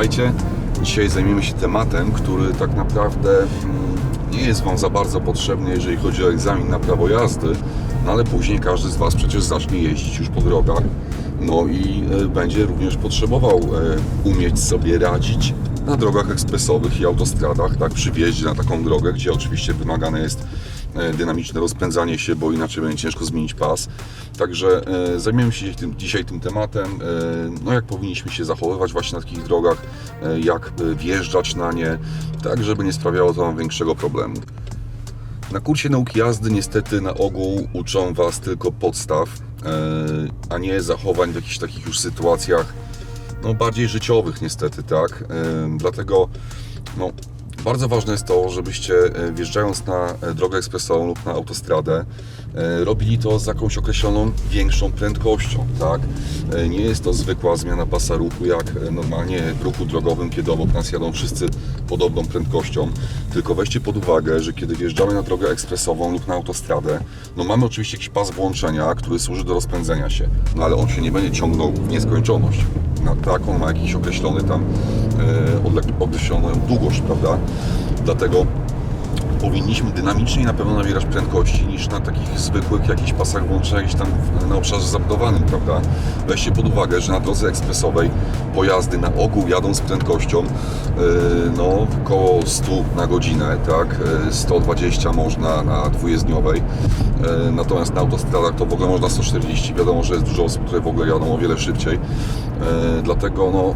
Witajcie. Dzisiaj zajmiemy się tematem, który tak naprawdę mm, nie jest Wam za bardzo potrzebny, jeżeli chodzi o egzamin na prawo jazdy, no ale później każdy z Was przecież zacznie jeździć już po drogach. No i e, będzie również potrzebował e, umieć sobie radzić na drogach ekspresowych i autostradach, tak, przy wjeździe na taką drogę, gdzie oczywiście wymagane jest dynamiczne rozpędzanie się, bo inaczej będzie ciężko zmienić pas. Także e, zajmiemy się tym, dzisiaj tym tematem, e, no jak powinniśmy się zachowywać właśnie na takich drogach, e, jak e, wjeżdżać na nie, tak żeby nie sprawiało to nam większego problemu. Na kursie nauki jazdy niestety na ogół uczą Was tylko podstaw, e, a nie zachowań w jakichś takich już sytuacjach no, bardziej życiowych niestety, tak? E, Dlatego no, bardzo ważne jest to, żebyście e, wjeżdżając na e, drogę ekspresową lub na autostradę e, robili to z jakąś określoną większą prędkością, tak? Nie jest to zwykła zmiana pasa ruchu jak normalnie w ruchu drogowym, kiedy obok nas jadą wszyscy podobną prędkością, tylko weźcie pod uwagę, że kiedy wjeżdżamy na drogę ekspresową lub na autostradę, no mamy oczywiście jakiś pas włączenia, który służy do rozpędzenia się, no ale on się nie będzie ciągnął w nieskończoność. Na tak, on ma jakiś określony tam e, określoną długość, prawda? Dlatego powinniśmy dynamiczniej na pewno nabierać prędkości niż na takich zwykłych jakichś pasach włączenia gdzieś tam na obszarze zabudowanym, prawda? Weźcie pod uwagę, że na drodze ekspresowej pojazdy na ogół jadą z prędkością yy, no około 100 na godzinę, tak? Yy, 120 można na dwujezdniowej, yy, natomiast na autostradach to w ogóle można 140. Wiadomo, że jest dużo osób, które w ogóle jadą o wiele szybciej, dlatego no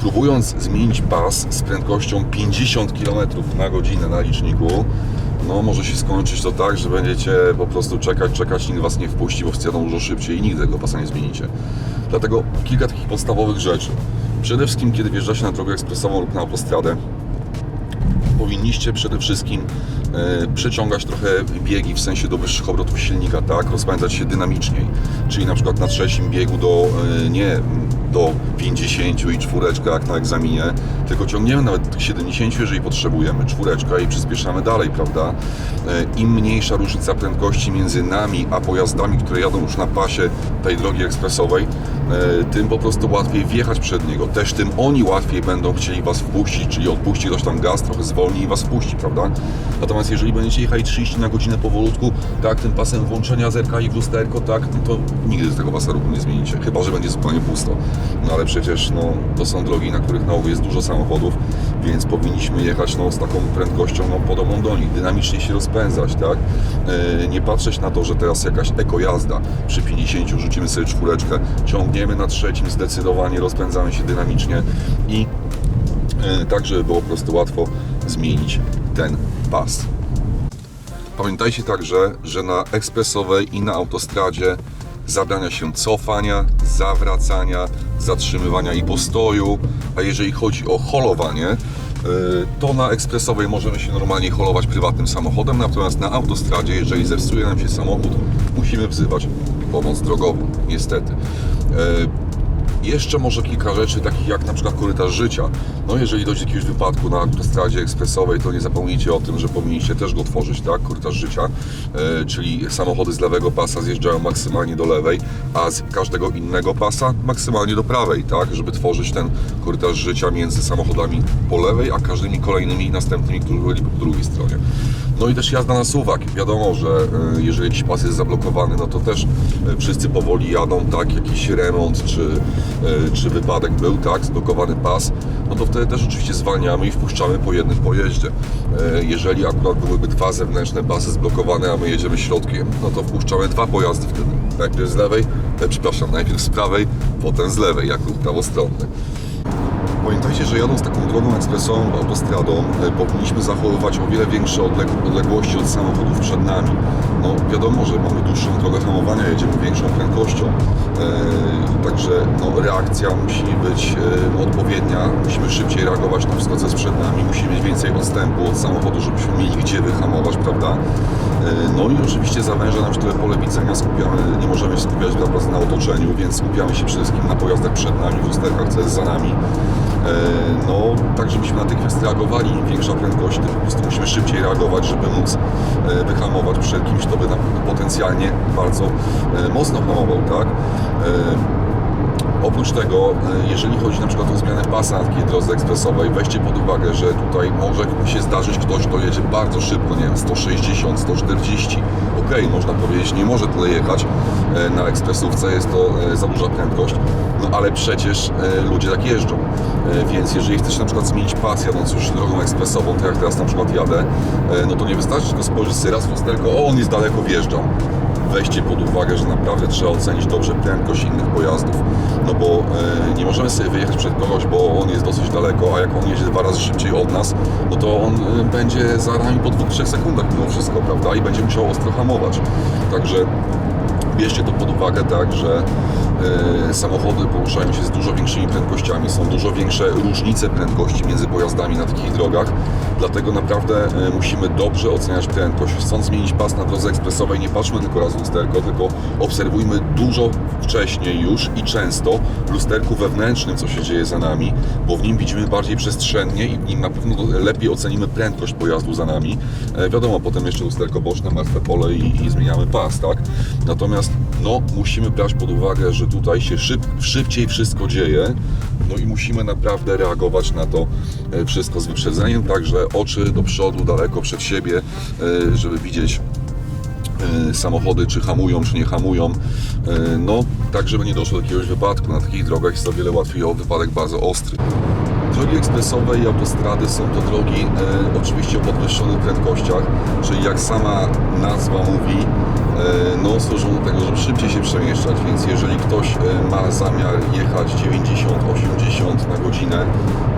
próbując zmienić pas z prędkością 50 km na godzinę na liczniku, no może się skończyć to tak, że będziecie po prostu czekać, czekać, nikt was nie wpuści, bo jadą dużo szybciej i nigdy tego pasa nie zmienicie. Dlatego kilka takich podstawowych rzeczy. Przede wszystkim, kiedy wjeżdżacie na drogę ekspresową lub na autostradę, powinniście przede wszystkim e, przeciągać trochę biegi w sensie do wyższych obrotów silnika, tak? Rozpędzać się dynamiczniej. Czyli na przykład na trzecim biegu do e, nie do 50 i czwóreczka jak na egzaminie, tylko ciągniemy nawet do 70, jeżeli potrzebujemy, czwóreczka i przyspieszamy dalej, prawda? E, Im mniejsza różnica prędkości między nami a pojazdami, które jadą już na pasie tej drogi ekspresowej, e, tym po prostu łatwiej wjechać przed niego. Też tym oni łatwiej będą chcieli Was wpuścić, czyli odpuści ktoś tam gaz, trochę zwolni i Was wpuści, prawda? Natomiast jeżeli będziecie jechali 30 na godzinę powolutku, tak, tym pasem włączenia zerka i w lusterko, tak, no to nigdy z tego pasa ruchu nie zmienicie, chyba, że będzie zupełnie pusto. No ale przecież, no, to są drogi, na których na ogół jest dużo samochodów, więc powinniśmy jechać, no, z taką prędkością, no, podobną do nich, dynamicznie się rozpędzać, tak? E, nie patrzeć na to, że teraz jakaś ekojazda przy 50 rzucimy sobie czwóreczkę, ciągniemy na trzecim, zdecydowanie rozpędzamy się dynamicznie i tak, żeby było po prostu łatwo zmienić ten pas. Pamiętajcie także, że na ekspresowej i na autostradzie zabrania się cofania, zawracania, zatrzymywania i postoju, a jeżeli chodzi o holowanie, y, to na ekspresowej możemy się normalnie holować prywatnym samochodem, natomiast na autostradzie, jeżeli zepsuje nam się samochód, musimy wzywać pomoc drogową, niestety. Jeszcze może kilka rzeczy, takich jak na przykład korytarz życia. No jeżeli dojdzie do jakiegoś wypadku na autostradzie ekspresowej, to nie zapomnijcie o tym, że powinniście też go tworzyć, tak? Korytarz życia, e, czyli samochody z lewego pasa zjeżdżają maksymalnie do lewej, a z każdego innego pasa maksymalnie do prawej, tak? Żeby tworzyć ten korytarz życia między samochodami po lewej, a każdymi kolejnymi następnymi, którzy byli po drugiej stronie. No i też jazda na suwak. Wiadomo, że e, jeżeli jakiś pas jest zablokowany, no to też e, wszyscy powoli jadą, tak, jakiś remont czy, czy wypadek był, tak, zblokowany pas, no to wtedy też oczywiście zwalniamy i wpuszczamy po jednym pojeździe. E, Jeżeli akurat byłyby dwa zewnętrzne pasy zblokowane, a my jedziemy środkiem, no to wpuszczamy dwa pojazdy wtedy. Najpierw z lewej, e, przepraszam, najpierw z prawej, potem z lewej, jak ruch prawostronny. Pamiętajcie, że jadąc taką drogą ekspresową, autostradą, e, powinniśmy zachowywać o wiele większe odleg- odległości od samochodów przed nami. No wiadomo, że mamy dłuższą drogę hamowania, jedziemy większą prędkością, e, także no, reakcja musi być e, odpowiednia, musimy szybciej reagować na wszystko, co jest przed nami, musimy mieć więcej odstępu od samochodu, żebyśmy mieli gdzie wyhamować, prawda? No i oczywiście zawęża nam się trochę pole widzenia, skupiamy, nie możemy się skupiać na, otoczeniu, więc skupiamy się przede wszystkim na pojazdach przed nami, w lusterkach, co jest za nami. E, No, tak żebyśmy natychmiast reagowali, im większa prędkość, tym po prostu musimy szybciej reagować, żeby móc e, wyhamować przed kimś, kto by nam potencjalnie bardzo e, mocno hamował, tak? Oprócz tego, e, jeżeli chodzi na przykład o zmianę pasa na takiej drodze ekspresowej, weźcie pod uwagę, że tutaj może się zdarzyć ktoś, kto jedzie bardzo szybko, nie wiem, 160, 140. Okej, można powiedzieć, nie może tyle jechać e, na ekspresówce, jest to e, za duża prędkość, no ale przecież ludzie tak jeżdżą. Więc jeżeli chcecie na przykład zmienić pas jadąc już drogą ekspresową, tak jak teraz na przykład jadę, no to nie wystarczy tylko spojrzeć sobie raz w lusterko, o on jest daleko wjeżdżał weźcie pod uwagę, że naprawdę trzeba ocenić dobrze prędkość innych pojazdów. No bo e, nie możemy sobie wyjechać przed kogoś, bo on jest dosyć daleko, a jak on jedzie dwa razy szybciej od nas, no to on e, będzie za nami po 2-3 sekundach mimo wszystko, prawda? I będzie musiał ostro hamować. Także bierzcie to pod uwagę, tak, że samochody poruszają się z dużo większymi prędkościami, są dużo większe różnice prędkości między pojazdami na takich drogach, dlatego naprawdę e, musimy dobrze oceniać prędkość. Chcąc zmienić pas na drodze ekspresowej, nie patrzmy tylko raz w lusterko, tylko obserwujmy dużo wcześniej już i często w lusterku wewnętrznym, co się dzieje za nami, bo w nim widzimy bardziej przestrzennie i w nim na pewno lepiej ocenimy prędkość pojazdu za nami. E, wiadomo, potem jeszcze lusterko boczne, martwe pole i, i zmieniamy pas, tak? Natomiast no, musimy brać pod uwagę, że tutaj się szyb, szybciej wszystko dzieje, no i musimy naprawdę reagować na to e, wszystko z wyprzedzeniem, także oczy do przodu, daleko przed siebie, e, żeby widzieć e, samochody, czy hamują, czy nie hamują. No, tak, żeby nie doszło do jakiegoś wypadku. Na takich drogach jest o wiele łatwiej o wypadek bardzo ostry. Drogi ekspresowe i autostrady są to drogi e, oczywiście o podwyższonych prędkościach, czyli jak sama nazwa mówi, no służą do tego, żeby szybciej się przemieszczać, więc jeżeli ktoś e, ma zamiar jechać 90-80 na godzinę,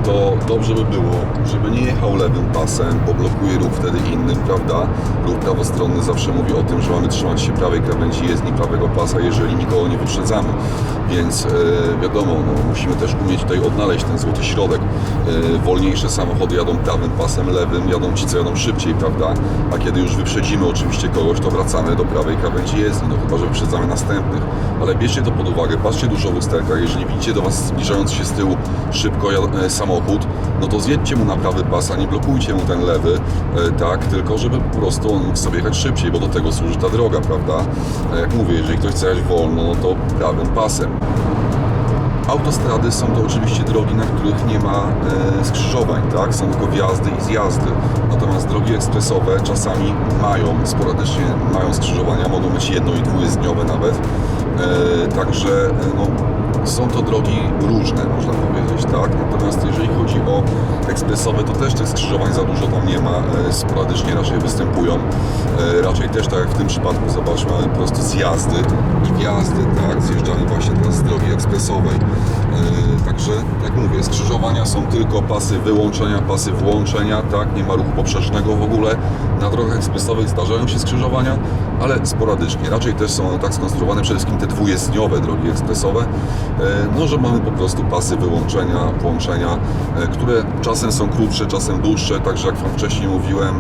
to dobrze by było, żeby nie jechał lewym pasem, bo blokuje ruch wtedy innym, prawda? Ruch prawostronny zawsze mówi o tym, że mamy trzymać się prawej krawędzi jezdni, prawego pasa, jeżeli nikogo nie wyprzedzamy. Więc e, wiadomo, no, musimy też umieć tutaj odnaleźć ten złoty środek. E, wolniejsze samochody jadą prawym pasem, lewym, jadą ci, co jadą szybciej, prawda? A kiedy już wyprzedzimy oczywiście kogoś, to wracamy do prawej krawędzi jezdni, no chyba, że wyprzedzamy następnych. Ale bierzcie to pod uwagę, patrzcie dużo w lusterkach, jeżeli widzicie do Was zbliżający się z tyłu szybko e, samochód, no to zjedźcie mu na prawy pas, a nie blokujcie mu ten lewy, tak, tylko żeby po prostu on mógł sobie jechać szybciej, bo do tego służy ta droga, prawda? A jak mówię, jeżeli ktoś chce jechać wolno, no to prawym pasem. Autostrady są to oczywiście drogi, na których nie ma e, skrzyżowań, tak? Są tylko wjazdy i zjazdy. Natomiast drogi ekspresowe czasami mają, sporadycznie mają skrzyżowania, mogą być jedno i dwujezdniowe nawet. E, także e, no, są to drogi różne, można powiedzieć, tak? Natomiast jeżeli chodzi o ekspresowe, to też tych skrzyżowań za dużo tam nie ma. E, sporadycznie raczej występują. E, raczej też tak jak w tym przypadku, zobacz, mamy po prostu zjazdy i wjazdy, ekspresowej. E, Także, jak mówię, skrzyżowania są tylko pasy wyłączenia, pasy włączenia, tak? Nie ma ruchu poprzecznego w ogóle. Na drogach ekspresowych zdarzają się skrzyżowania, ale sporadycznie. Raczej też są one tak skonstruowane, przede wszystkim te dwujezdniowe drogi ekspresowe, e, no, że mamy po prostu pasy wyłączenia, włączenia, e, które czasem są krótsze, czasem dłuższe, także jak Wam wcześniej mówiłem,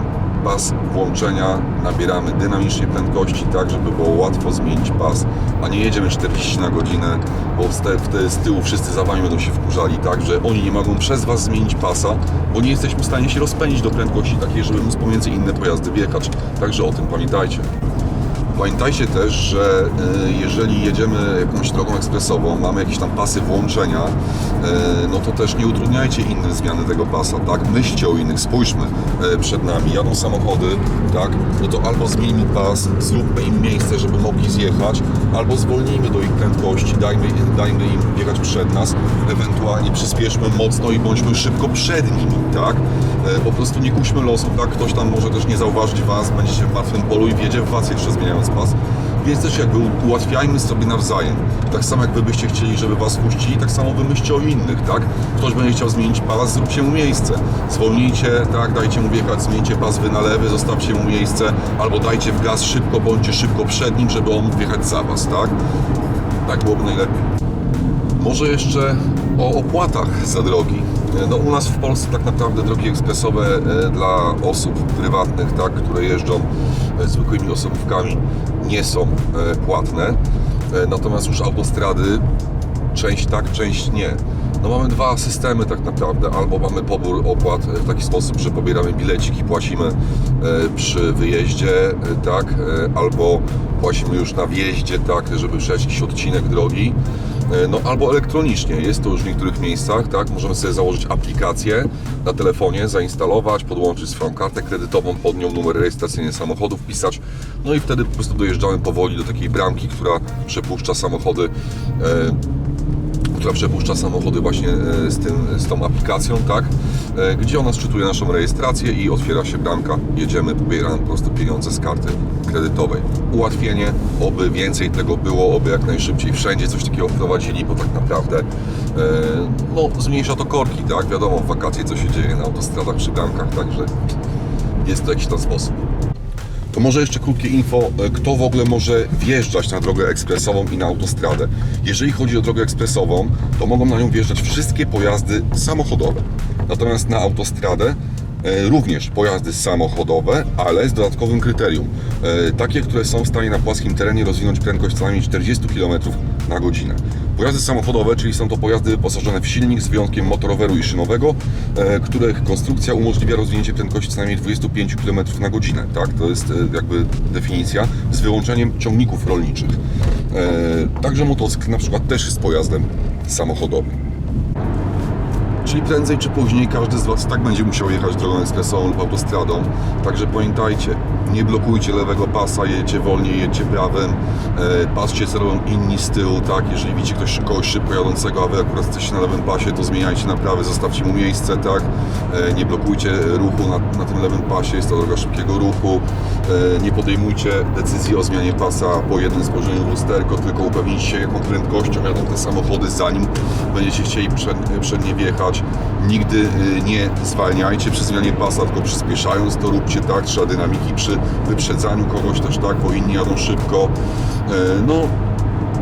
pas włączenia nabieramy dynamicznie prędkości, tak żeby było łatwo zmienić pas, a nie jedziemy 40 na godzinę, bo wtedy, z tyłu wszyscy za Wami będą się wkurzali, tak, że oni nie mogą przez Was zmienić pasa, bo nie jesteśmy w stanie się rozpędzić do prędkości takiej, żeby móc pomiędzy inne pojazdy wjechać. Także o tym pamiętajcie. Pamiętajcie też, że e, jeżeli jedziemy jakąś drogą ekspresową, mamy jakieś tam pasy włączenia, e, no to też nie utrudniajcie innym zmiany tego pasa, tak? Myślcie o innych, spójrzmy e, przed nami, jadą samochody, tak? No to albo zmieńmy pas, zróbmy im miejsce, żeby mogli zjechać, albo zwolnijmy do ich prędkości, dajmy, dajmy im jechać przed nas, ewentualnie przyspieszmy mocno i bądźmy szybko przed nimi, tak? Po prostu nie kuśmy losu, tak? Ktoś tam może też nie zauważyć Was, będziecie w martwym polu i wjedzie w Was jeszcze zmieniając pas. Więc też jakby ułatwiajmy sobie nawzajem. Tak samo jak Wy byście chcieli, żeby Was puścili, tak samo Wy myślcie o innych, tak? Ktoś będzie chciał zmienić pas, zróbcie mu miejsce. Zwolnijcie, tak? Dajcie mu wjechać, zmieńcie pas Wy na lewy, zostawcie mu miejsce, albo dajcie w gaz szybko, bądźcie szybko przed nim, żeby on mógł wjechać za Was, tak? Tak byłoby najlepiej. Może jeszcze o opłatach za drogi. No u nas w Polsce tak naprawdę drogi ekspresowe e, dla osób prywatnych, tak, które jeżdżą zwykłymi osobówkami nie są e, płatne. E, Natomiast już autostrady część tak, część nie. No mamy dwa systemy tak naprawdę. Albo mamy pobór opłat w taki sposób, że pobieramy bilecik i płacimy e, przy wyjeździe, e, tak, e, albo płacimy już na wjeździe, tak, żeby przejść jakiś odcinek drogi. E, No albo elektronicznie, jest to już w niektórych miejscach, tak? Możemy sobie założyć aplikację na telefonie, zainstalować, podłączyć swoją kartę kredytową, pod nią numer rejestracyjny samochodu wpisać, no i wtedy po prostu dojeżdżamy powoli do takiej bramki, która przepuszcza samochody e, która przepuszcza samochody właśnie e, z, tym, z tą aplikacją, tak? E, Gdzie ona szczytuje naszą rejestrację i otwiera się bramka. Jedziemy, pobieramy po prostu pieniądze z karty kredytowej. Ułatwienie, oby więcej tego było, oby jak najszybciej wszędzie coś takiego wprowadzili, bo tak naprawdę e, no, zmniejsza to korki, tak? Wiadomo, w wakacje co się dzieje na autostradach przy bramkach, także jest to jakiś tam sposób. To może jeszcze krótkie info, e, kto w ogóle może wjeżdżać na drogę ekspresową i na autostradę. Jeżeli chodzi o drogę ekspresową, to mogą na nią wjeżdżać wszystkie pojazdy samochodowe. Natomiast na autostradę również pojazdy samochodowe, ale z dodatkowym kryterium. E, Takie, które są w stanie na płaskim terenie rozwinąć prędkość co najmniej 40 km na godzinę. Pojazdy samochodowe, czyli są to pojazdy wyposażone w silnik z wyjątkiem motoroweru i szynowego, e, których konstrukcja umożliwia rozwinięcie prędkości co najmniej 25 km na godzinę. Tak, to jest e, jakby definicja, z wyłączeniem ciągników rolniczych. E, Także motocykl na przykład też jest pojazdem samochodowym. Czyli prędzej czy później każdy z Was tak będzie musiał jechać drogą ekspresową lub autostradą. Także pamiętajcie, nie blokujcie lewego pasa, jedźcie wolniej, jedźcie prawem, e, patrzcie co robią inni z tyłu, tak? Jeżeli widzicie ktoś, kogoś szybko jadącego, a Wy akurat jesteście na lewym pasie, to zmieniajcie na prawy, zostawcie mu miejsce, tak? E, nie blokujcie ruchu na, na tym lewym pasie, jest to droga szybkiego ruchu. E, nie podejmujcie decyzji o zmianie pasa po jednym spojrzeniu w lusterko, tylko upewnijcie się jaką prędkością jadą te samochody, zanim będziecie chcieli przed, przed nie wjechać. Nigdy y, nie zwalniajcie przy zmianie pasa, tylko przyspieszając to róbcie tak, trzeba dynamiki przy wyprzedzaniu kogoś też tak, bo inni jadą szybko. E, No,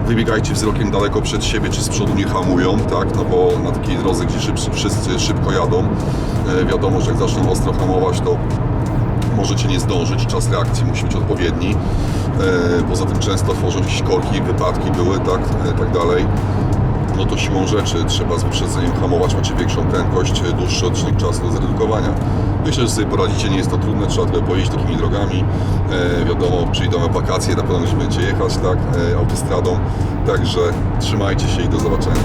wybiegajcie wzrokiem daleko przed siebie, czy z przodu nie hamują, tak, no bo na takiej drodze, gdzie wszyscy szybko jadą, e, wiadomo, że jak zaczną ostro hamować, to możecie nie zdążyć, czas reakcji musi być odpowiedni. E, Poza tym często tworzą jakieś korki, wypadki były, tak, e, tak dalej. No to siłą rzeczy trzeba z wyprzedzeniem hamować, macie większą prędkość, e, dłuższy odcinek czasu do zredukowania. Myślę, że sobie poradzicie, nie jest to trudne, trzeba trochę pojeździć takimi drogami. E, wiadomo, przyjdą wakacje, na pewno będziecie jechać, tak, e, autostradą. Także trzymajcie się i do zobaczenia.